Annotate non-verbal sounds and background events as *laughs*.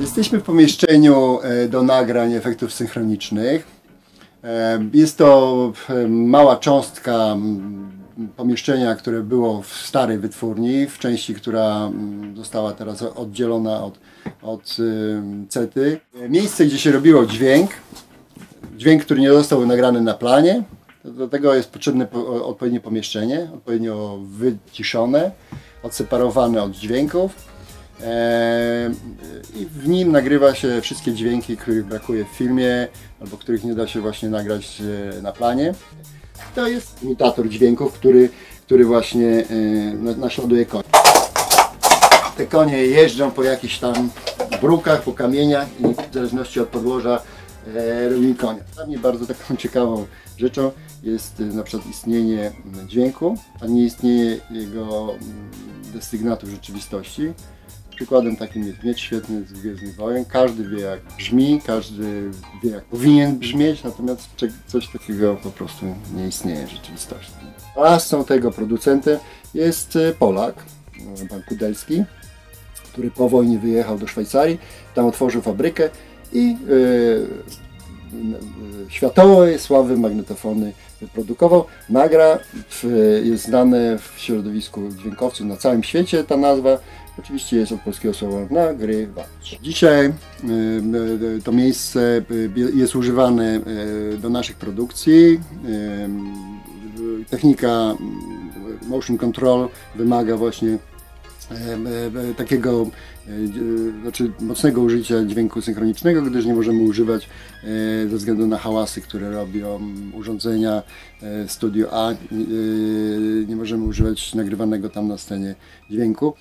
Jesteśmy w pomieszczeniu e, do nagrań efektów synchronicznych. E, Jest to e, mała cząstka pomieszczenia, które było w starej wytwórni, w części, która została teraz oddzielona od, od cety. Miejsce, gdzie się robiło dźwięk, dźwięk, który nie został nagrany na planie. Do tego jest potrzebne po- odpowiednie pomieszczenie, odpowiednio wyciszone, odseparowane od dźwięków. I w nim nagrywa się wszystkie dźwięki, których brakuje w filmie, albo których nie da się właśnie nagrać e, na planie. To jest imitator dźwięków, który, który właśnie e, na- naśladuje konie. Te konie jeżdżą po jakichś tam brukach, po kamieniach i w zależności od podłoża e, robi konia. Dla mnie bardzo taką *laughs* ciekawą rzeczą jest na przykład istnienie mm, dźwięku, a nie istnienie jego mm, desygnatu w rzeczywistości. Przykładem takim jest miecz świetny z Gwiezdnych Wojen. Każdy wie jak brzmi, każdy wie jak powinien brzmieć, natomiast coś takiego po prostu nie istnieje w rzeczywistości. Sprawcą tego producentem jest e, Polak, e, pan Kudelski, który po wojnie wyjechał do Szwajcarii, tam otworzył fabrykę i e, światowej sławy magnetofony wyprodukował. Nagra, jest znane w środowisku dźwiękowców na całym świecie ta nazwa. Oczywiście jest od polskiego słowa nagrywać. Dzisiaj e, e, to miejsce jest używane do naszych produkcji. Technika motion control wymaga właśnie takiego e, znaczy mocnego użycia dźwięku synchronicznego, gdyż nie możemy używać e, ze względu na hałasy, które robią urządzenia e, Studio A, nie możemy używać nagrywanego tam na scenie dźwięku.